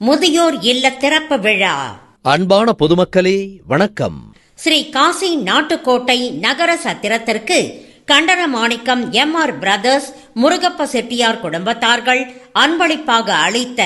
முதியோர் இல்ல திறப்பு விழா. அன்பான பொதுமக்களே வணக்கம். ஸ்ரீ காசி நாட்டுக்கோட்டை நகர சத்திரத்திற்கு Kandanamanikkam M R brothers Murugappa Chettiar குடும்பத்தார்கள் அன்பளிப்பாக அளித்த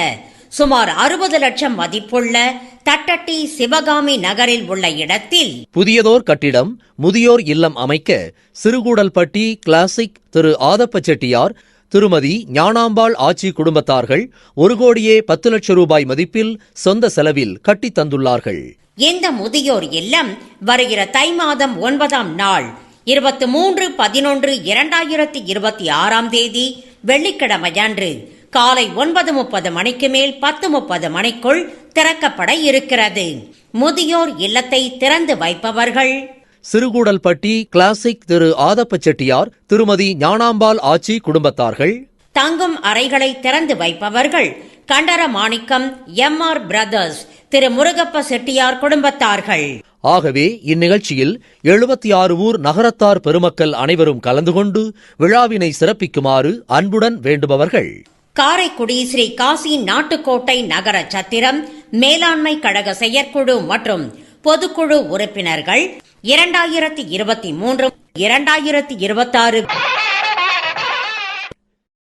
சுமார் அறுபது லட்சம் மதிப்புள்ள தட்டட்டி சிவகாமி நகரில் உள்ள இடத்தில் புதியதோர் கட்டிடம் முதியோர் இல்லம் அமைக்க சிறுகூடல்பட்டி கிளாசிக் திரு ஆதப்ப செட்டியார் திருமதி ஞானாம்பாள் ஆச்சி குடும்பத்தார்கள் ஒரு கோடியே பத்து லட்சம் ரூபாய் மதிப்பில் சொந்த செலவில் கட்டி தந்துள்ளார்கள். இந்த முதியோர் இல்லம் வருகிற தை மாதம் ஒன்பதாம் நாள் இருபத்தி மூன்று பதினொன்று இரண்டாயிரத்தி இருபத்தி ஆறாம் தேதி வெள்ளிக்கிழமையன்று காலை ஒன்பது முப்பது மணிக்கு மேல் பத்து முப்பது மணிக்குள் திறக்கப்பட இருக்கிறது. முதியோர் இல்லத்தை திறந்து வைப்பவர்கள் சிறுகூடல்பட்டி கிளாசிக் திரு ஆதப்ப செட்டியார் திருமதி ஞானாம்பாள் ஆச்சி குடும்பத்தார்கள். தங்கும் அறைகளை திறந்து வைப்பவர்கள். Kandaramanikkam M R brothers Thiru Murugappa Chettiar குடும்பத்தார்கள். ஆகவே இந்நிகழ்ச்சியில் எழுபத்தி ஆறு ஊர் நகரத்தார் பெருமக்கள் அனைவரும் கலந்து கொண்டு விழாவினை சிறப்பிக்குமாறு அன்புடன் வேண்டுபவர்கள். காரைக்குடி ஸ்ரீ காசி நாட்டுக்கோட்டை நகர சத்திரம் மேலாண்மை கழக செயற்குழு மற்றும் பொதுக்குழு உறுப்பினர்கள் இரண்டாயிரத்தி இருபத்தி மூன்று இரண்டாயிரத்தி இருபத்தாறு